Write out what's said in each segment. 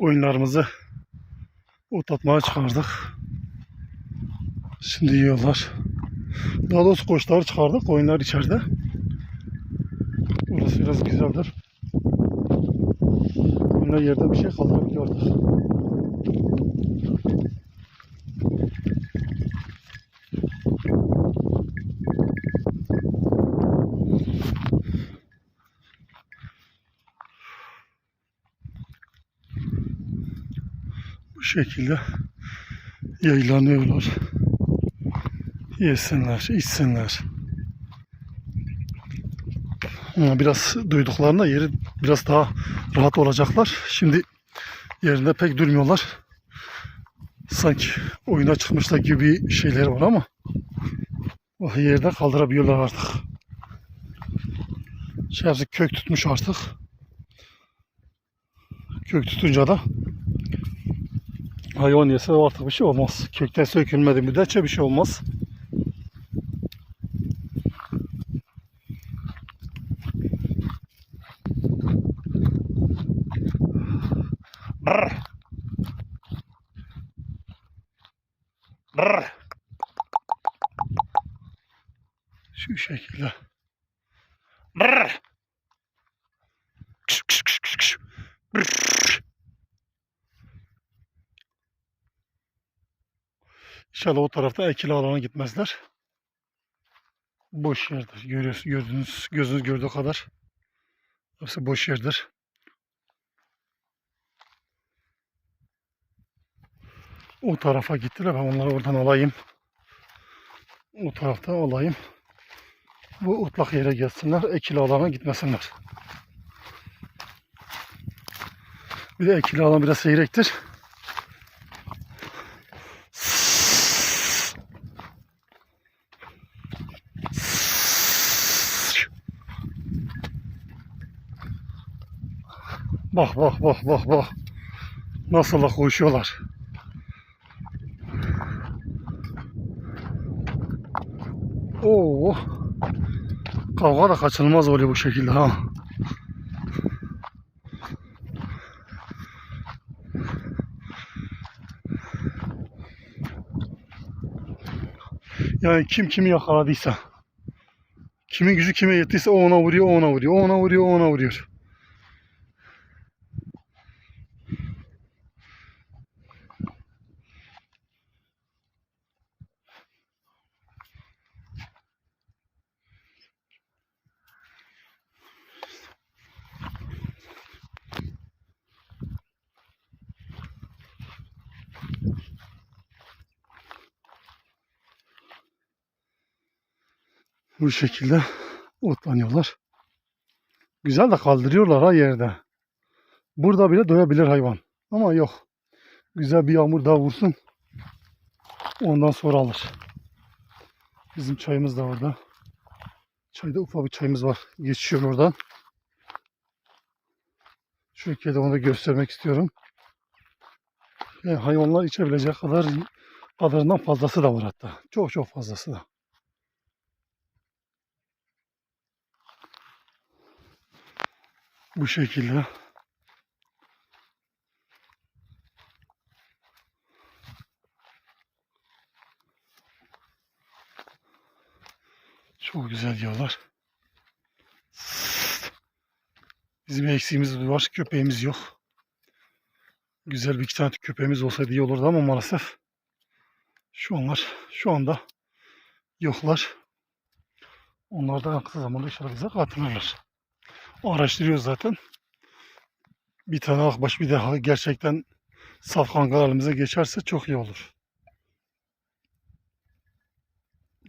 oyunlarımızı otlatmaya çıkardık. Şimdi yiyorlar. Daha doğrusu koçları çıkardık. Oyunlar içeride. Burası biraz güzeldir. Oyunlar yerde bir şey kaldırabiliyorlar. Bu şekilde yaylanıyorlar. Yesinler, içsinler. Biraz duyduklarında yeri biraz daha rahat olacaklar. Şimdi yerinde pek durmuyorlar. Sanki oyuna çıkmışlar gibi şeyler var ama o yerde kaldırabiliyorlar artık. Şey kök tutmuş artık. Kök tutunca da hayvan yese artık bir şey olmaz. Kökten sökülmedi müddetçe bir şey olmaz. Brr. Brr. Şu şekilde. Brr. İnşallah o tarafta ekili alana gitmezler. Boş yerdir. Görüyorsunuz, gördüğünüz, gözünüz gördüğü kadar. Hepsi boş yerdir. O tarafa gittiler. Ben onları oradan alayım. O tarafta alayım. Bu otlak yere gelsinler. Ekili alana gitmesinler. Bir de ekili alan biraz seyrektir. Bak bak bak bak bak. Nasıl da koşuyorlar. Oo. Kavga da kaçınılmaz oluyor bu şekilde ha. Yani kim kimi yakaladıysa, kimin gücü kime yettiyse o ona vuruyor, o ona vuruyor, o ona vuruyor, o ona vuruyor. Bu şekilde otlanıyorlar. Güzel de kaldırıyorlar ha yerde. Burada bile doyabilir hayvan. Ama yok. Güzel bir yağmur daha vursun. Ondan sonra alır. Bizim çayımız da orada. Çayda ufak bir çayımız var. Geçiyor oradan. Şu ülkede onu da göstermek istiyorum. Yani hayvanlar içebilecek kadar kadarından fazlası da var hatta. Çok çok fazlası da. Bu şekilde. Çok güzel diyorlar. Bizim eksiğimiz var. Köpeğimiz yok. Güzel bir iki tane köpeğimiz olsaydı iyi olurdu ama maalesef şu anlar şu anda yoklar. Onlar da kısa zamanda inşallah bize katılırlar. Araştırıyoruz zaten. Bir tane akbaş bir daha gerçekten saf kangal elimize geçerse çok iyi olur.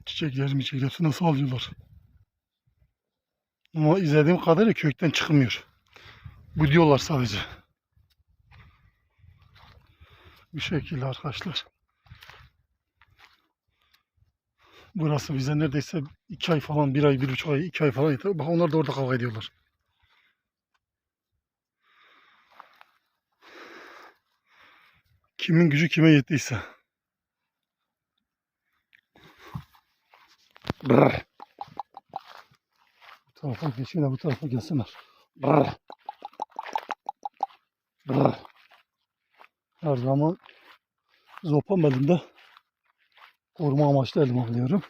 Çiçeklerim çiçekleri nasıl alıyorlar? Ama izlediğim kadarıyla kökten çıkmıyor. Bu diyorlar sadece. Bu şekilde arkadaşlar. Burası bize neredeyse iki ay falan, bir ay, bir buçuk ay, iki ay falan yeter. Bak onlar da orada kavga ediyorlar. Kimin gücü kime yettiyse. Brr. Bu tarafa geçin bu tarafa gelsinler. Brr. Brr. her zaman zopam elimde koruma amaçlı elim alıyorum.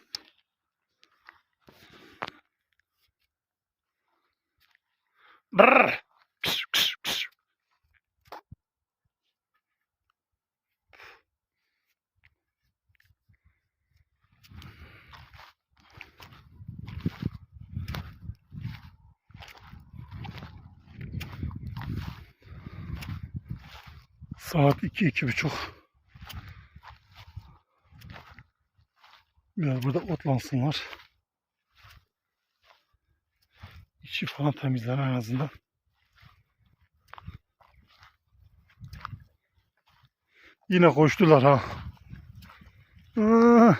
Saat iki, iki buçuk. Biraz burada otlansınlar. İçi falan temizler en azından. Yine koştular ha. Aa!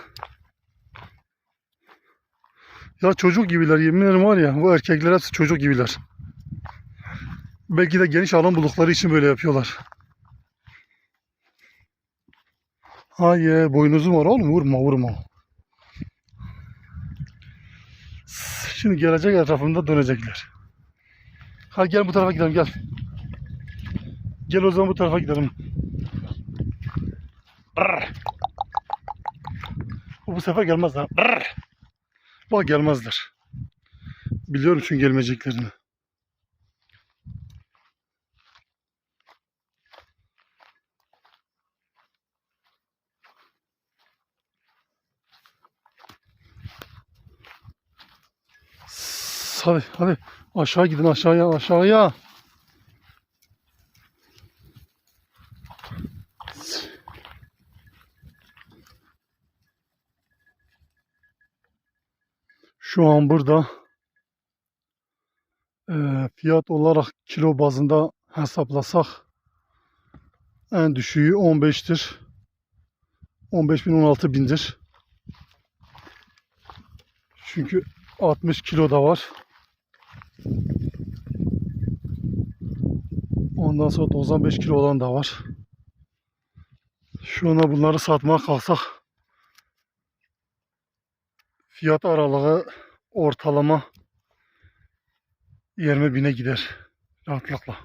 Ya çocuk gibiler yemin ederim var ya bu erkekler hepsi çocuk gibiler. Belki de geniş alan buldukları için böyle yapıyorlar. Hayır boynuzum var oğlum vurma vurma. Şimdi gelecek etrafında dönecekler. Hadi gel bu tarafa gidelim gel. Gel o zaman bu tarafa gidelim. Bu, sefer gelmez ha. Bak gelmezler. Biliyorum çünkü gelmeyeceklerini. Hadi hadi aşağı gidin aşağıya aşağıya. Şu an burada eee, fiyat olarak kilo bazında hesaplasak en düşüğü 15'tir. 15 bin 16 bindir. Çünkü 60 kilo da var. Ondan sonra 95 kilo olan da var. Şu anda bunları satmaya kalksak fiyat aralığı ortalama 20 bine gider rahatlıkla.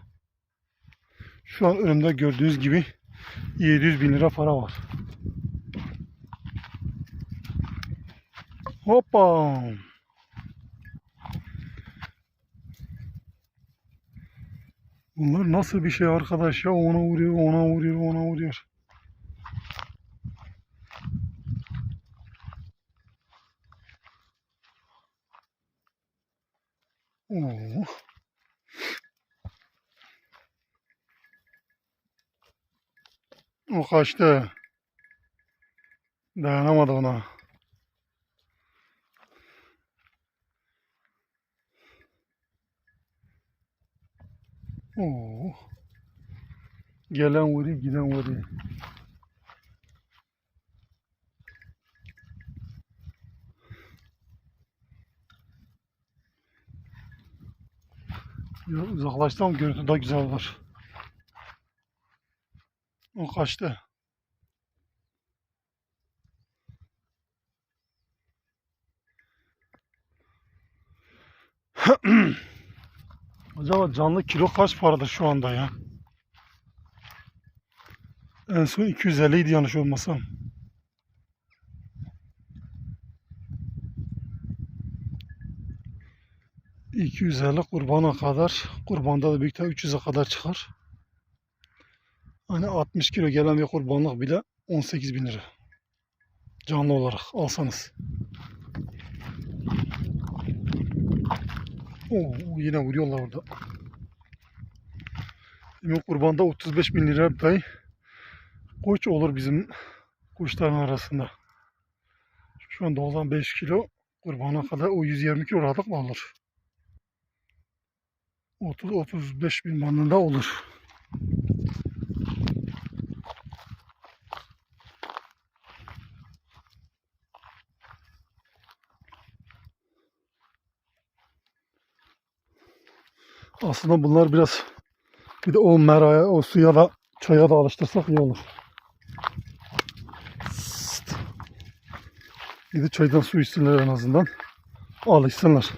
Şu an önümde gördüğünüz gibi 700 bin lira para var. Hoppa. Bunlar nasıl bir şey arkadaş ya? Ona vuruyor, ona vuruyor, ona vuruyor. Oo. O kaçtı. Dayanamadı ona. Oo. Gelen vuruyor, giden vuruyor. Ya uzaklaşsam görüntü daha güzel olur. O kaçtı. Acaba canlı kilo kaç paradır şu anda ya? En son 250 idi yanlış olmasam. ...250 kurbana kadar... ...kurbanda da büyük ihtimalle 300'e kadar çıkar. Hani 60 kilo gelen bir kurbanlık bile 18 bin lira. Canlı olarak alsanız. Oo, yine vuruyorlar orada. Demin kurbanda 35 bin lira bir koç olur bizim kuşların arasında. Şu an 95 kilo kurbana kadar o 120 kilo rahatlıkla olur. 30-35 bin bandında olur. Aslında bunlar biraz bir de o meraya, o suya da çaya da alıştırsak iyi olur. De çaydan su içsinler en azından. Alışsınlar.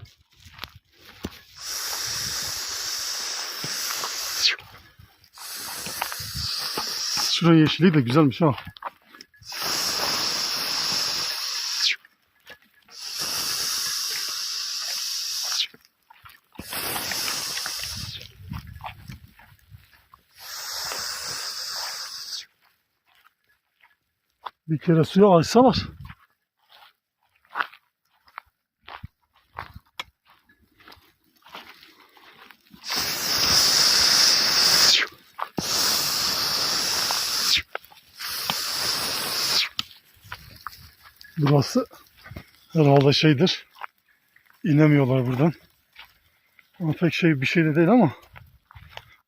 Şuranın yeşili de güzelmiş ha. Bir kere suya alsalar. Burası herhalde şeydir. İnemiyorlar buradan. Ama pek şey bir şey de değil ama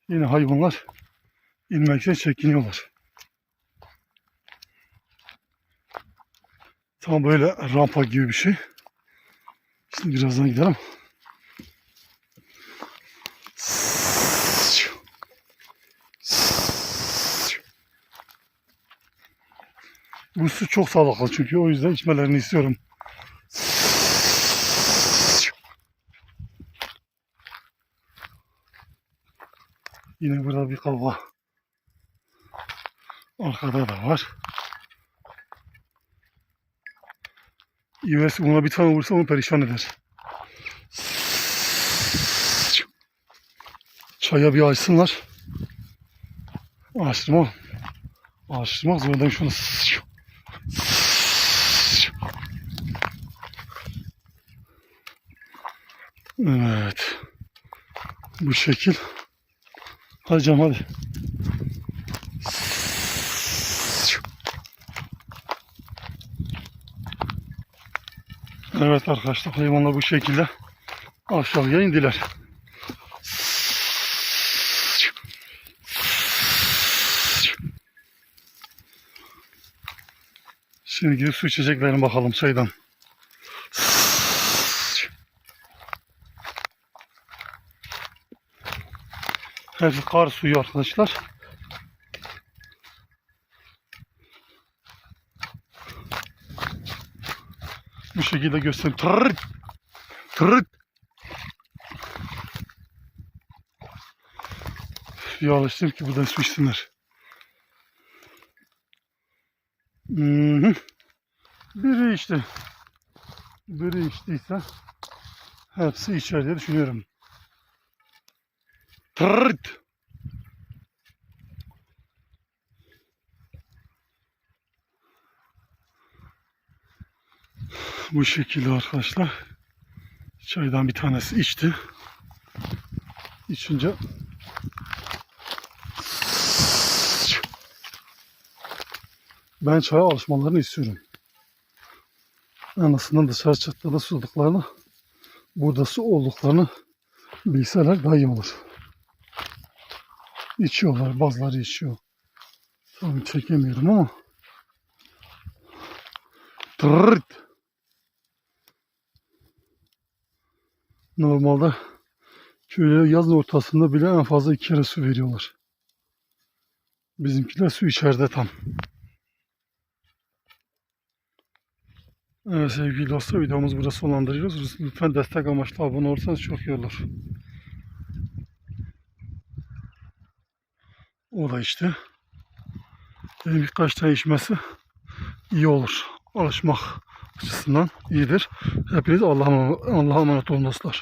yine hayvanlar inmekten çekiniyorlar. Tam böyle rampa gibi bir şey. Şimdi birazdan gidelim. Bu su çok sağlıklı çünkü o yüzden içmelerini istiyorum. Yine burada bir kavga. Arkada da var. İves buna bir tane vursa onu perişan eder. Çaya bir açsınlar. Açtırma. Açtırmak zorundayım şunu. Evet. Bu şekil. Hadi canım hadi. Evet arkadaşlar hayvanlar bu şekilde aşağıya indiler. Şimdi gidip su içeceklerine bakalım çaydan. Hepsi kar suyu arkadaşlar. Bu şekilde göstereyim. Tırırt. Tırırt. Ya alıştım ki buradan su içsinler. Mhm. Biri içti. Biri içtiyse hepsi içer diye düşünüyorum. Tırırt. Bu şekilde arkadaşlar. Çaydan bir tanesi içti. İçince ben çaya alışmalarını istiyorum. En azından dışarı çıktığında suduklarını burada su olduklarını bilseler daha iyi olur. İçiyorlar, bazıları içiyor. Tabii çekemiyorum ama. Tırırt. Normalde şöyle yazın ortasında bile en fazla iki kere su veriyorlar. Bizimkiler su içeride tam. Evet sevgili dostlar videomuzu burada sonlandırıyoruz. Lütfen destek amaçlı abone olursanız çok iyi olur. O da işte. Dedim birkaç tane içmesi iyi olur. Alışmak açısından iyidir. Hepiniz Allah'a emanet olun dostlar.